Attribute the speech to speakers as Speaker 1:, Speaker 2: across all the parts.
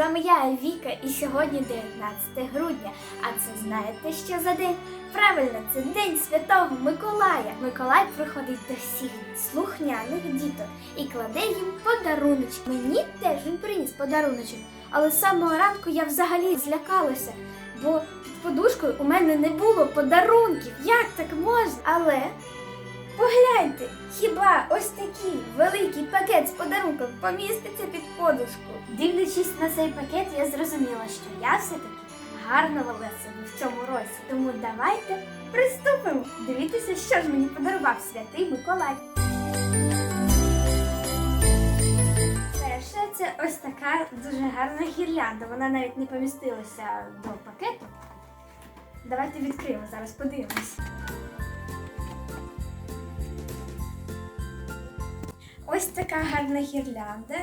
Speaker 1: вами я, Віка, і сьогодні 19 грудня. А це знаєте, що за день? Правильно, це День Святого Миколая. Миколай приходить до всіх слухняних діток і кладе їм подаруночки. Мені теж він приніс подаруночок, але з самого ранку я взагалі злякалася, бо під подушкою у мене не було подарунків. Як так можна? Але Погляньте, хіба ось такий великий пакет з подарунком поміститься під подушку? Дивлячись на цей пакет, я зрозуміла, що я все-таки гарно вела себе в цьому році. Тому давайте приступимо дивитися, що ж мені подарував святий Миколай. Перше, це ось така дуже гарна гірлянда. Вона навіть не помістилася до пакету. Давайте відкриємо зараз, подивимось. Ось така гарна гірлянда.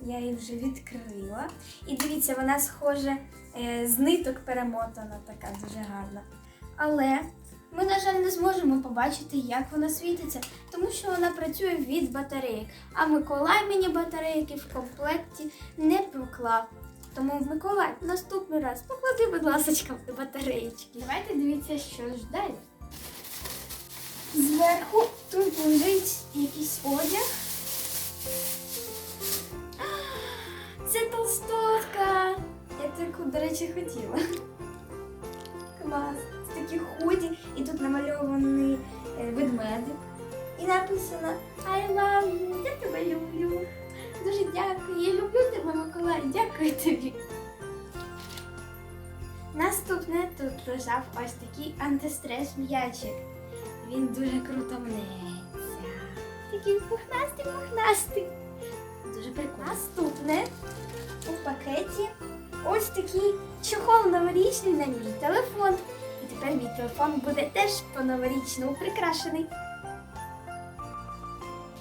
Speaker 1: Я її вже відкрила. І дивіться, вона схоже з ниток перемотана, така дуже гарна. Але ми, на жаль, не зможемо побачити, як вона світиться, тому що вона працює від батарейок. А Миколай мені батарейки в комплекті не проклав. Тому Миколай, наступний раз поклади, будь ласка, батареєчки. Давайте дивіться, що ж далі. Зверху тут лежить якийсь одяг. Таку, до речі, хотіла. Клас. Це такі худі, і тут намальований е, ведмедик. І написано I love you, я тебе люблю. Дуже дякую. Я люблю тебе, Миколай. Дякую тобі. Наступне тут лежав ось такий антистрес м'ячик. Він дуже круто мнеться. Такий пухнастий, пухнастий. Дуже прикольно. Наступне пакеті ось такий чохол новорічний на мій телефон. І тепер мій телефон буде теж по-новорічному прикрашений.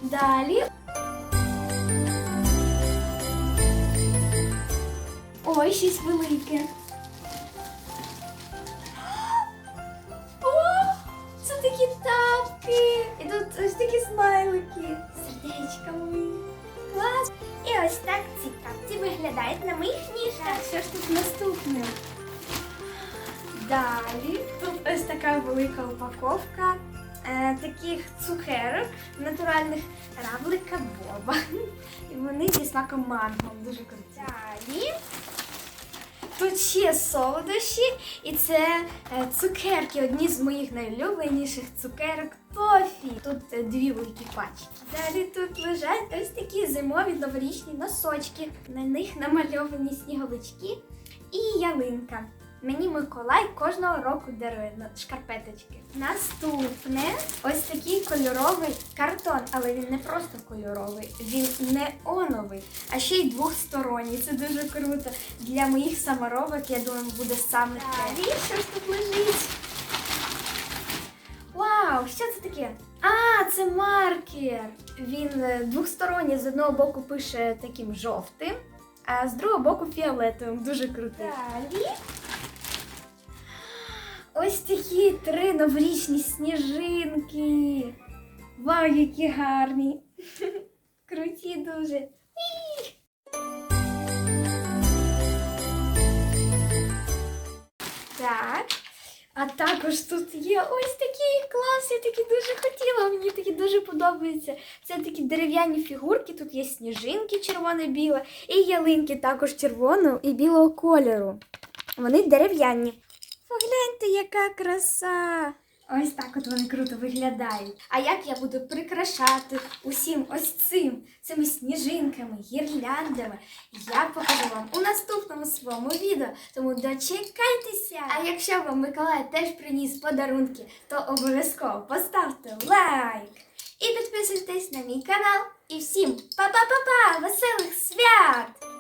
Speaker 1: Далі. Ой, щось велике. Ось так ці капці виглядають на моїх ніжках. Що ж тут наступне? Далі тут ось така велика упаковка е, таких цукерок натуральних равлика Боба. І вони зі смаком манго. Дуже круті. Ще солодощі, і це е, цукерки, одні з моїх найулюбленіших цукерок тофі. Тут е, дві великі пачки. Далі тут лежать ось такі зимові новорічні носочки. На них намальовані сніговички і ялинка. Мені Миколай кожного року дарує шкарпеточки. Наступне ось такий кольоровий картон, але він не просто кольоровий, він неоновий, а ще й двохсторонній. Це дуже круто. Для моїх саморобок, я думаю, буде саме те. Далі, що ж тут лежить? Вау, що це таке? А, це маркер. Він е, двохсторонній, з одного боку пише таким жовтим, а з другого боку фіолетовим. Дуже крутий. Далі. Ось такі три новорічні сніжинки. Вау, які гарні. Круті дуже. Так. А також тут є ось такий клас, я такі дуже хотіла, мені такі дуже подобаються. Це такі дерев'яні фігурки, тут є сніжинки червоно-біле і ялинки також червоного і білого кольору. Вони дерев'яні. Погляньте, яка краса! Ось так от вони круто виглядають. А як я буду прикрашати усім ось цим, цими сніжинками, гірляндами, я покажу вам у наступному своєму відео. Тому дочекайтеся! А якщо вам Миколай теж приніс подарунки, то обов'язково поставте лайк і підписуйтесь на мій канал. І всім па-па-па-па! Веселих свят!